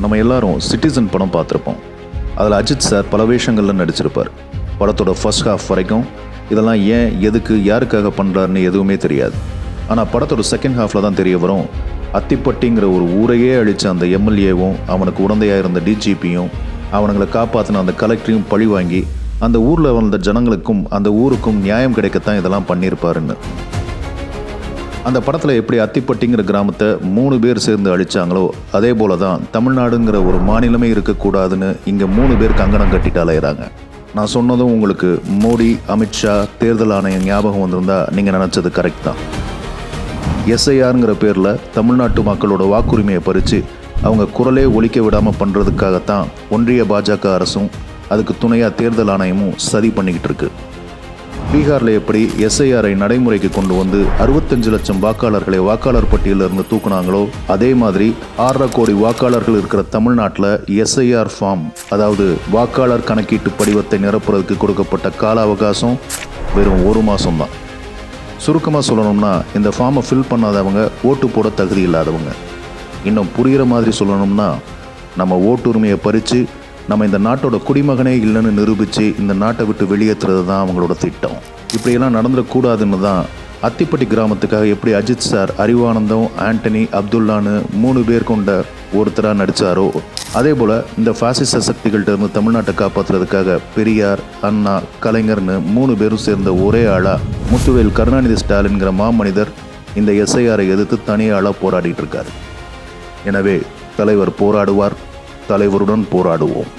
நம்ம எல்லாரும் சிட்டிசன் படம் பார்த்துருப்போம். அதில் அஜித் சார் பல வேஷங்களில் நடிச்சிருப்பார். படத்தோட ஃபர்ஸ்ட் ஹாஃப் வரைக்கும் இதெல்லாம் ஏன் எதுக்கு யாருக்காக பண்ணுறாருன்னு எதுவுமே தெரியாது. ஆனால் படத்தோட செகண்ட் ஹாஃபில் தான் தெரிய வரும். அத்திப்பட்டிங்கிற ஒரு ஊரையே அழித்த அந்த எம்எல்ஏவும் அவனுக்கு உடந்தையாக இருந்த டிஜிபியும் அவனுங்களை காப்பாற்றின அந்த கலெக்டரையும் பழி வாங்கி அந்த ஊரில் வந்த ஜனங்களுக்கும் அந்த ஊருக்கும் நியாயம் கிடைக்கத்தான் இதெல்லாம் பண்ணியிருப்பாருன்னு. அந்த படத்தில் எப்படி அத்திப்பட்டிங்கிற கிராமத்தை மூணு பேர் சேர்ந்து அழிச்சாங்களோ அதே போல தான் தமிழ்நாடுங்கிற ஒரு மாநிலமே இருக்கக்கூடாதுன்னு இங்கே மூணு பேர் கங்கணம் கட்டிட்டு அலையிறாங்க. நான் சொன்னதும் உங்களுக்கு மோடி அமித்ஷா தேர்தல் ஆணையம் ஞாபகம் வந்திருந்தா நீங்கள் நினச்சது கரெக்ட் தான். எஸ்ஐஆருங்கிற பேரில் தமிழ்நாட்டு மக்களோட வாக்குரிமையை பறித்து அவங்க குரலே ஒழிக்க விடாமல் பண்ணுறதுக்காகத்தான் ஒன்றிய பாஜக அரசும் அதுக்கு துணையாக தேர்தல் ஆணையமும் சதி பண்ணிக்கிட்டு இருக்கு. பீகாரில் எப்படி எஸ்ஐஆரை நடைமுறைக்கு கொண்டு வந்து அறுபத்தஞ்சு லட்சம் வாக்காளர்களை வாக்காளர் பட்டியலிருந்து தூக்குனாங்களோ அதே மாதிரி ஆறரை கோடி வாக்காளர்கள் இருக்கிற தமிழ்நாட்டில் எஸ்ஐஆர் ஃபார்ம் அதாவது வாக்காளர் கணக்கீட்டு படிவத்தை நிரப்புறதுக்கு கொடுக்கப்பட்ட கால அவகாசம் வெறும் ஒரு மாதம் தான் சுருக்கமாக சொல்லணும்னா இந்த ஃபார்மை ஃபில் பண்ணாதவங்க ஓட்டு போட தகுதி இல்லாதவங்க. இன்னும் புரிகிற மாதிரி சொல்லணும்னா நம்ம ஓட்டுரிமையை பறித்து நம்ம இந்த நாட்டோட குடிமகனே இல்லைன்னு நிரூபித்து இந்த நாட்டை விட்டு வெளியேற்றுறது தான் அவங்களோட திட்டம். இப்படியெல்லாம் நடந்துடக்கூடாதுன்னு தான் அத்திப்பட்டி கிராமத்துக்காக எப்படி அஜித் சார் அறிவானந்தம் ஆண்டனி அப்துல்லான்னு மூணு பேர் கொண்ட ஒருத்தராக நடித்தாரோ அதே போல் இந்த ஃபாசிச சக்திகள்கிட்ட இருந்து தமிழ்நாட்டை காப்பாற்றுறதுக்காக பெரியார் அண்ணா கலைஞர்னு மூணு பேரும் சேர்ந்த ஒரே ஆளாக முத்துவேல் கருணாநிதி ஸ்டாலின்கிற மாமனிதர் இந்த எஸ்ஐஆரை எதிர்த்து தனியாளாக ஆளாக போராடிட்டு இருக்கார். எனவே தலைவர் போராடுவார். தலைவருடன் போராடுவோம்.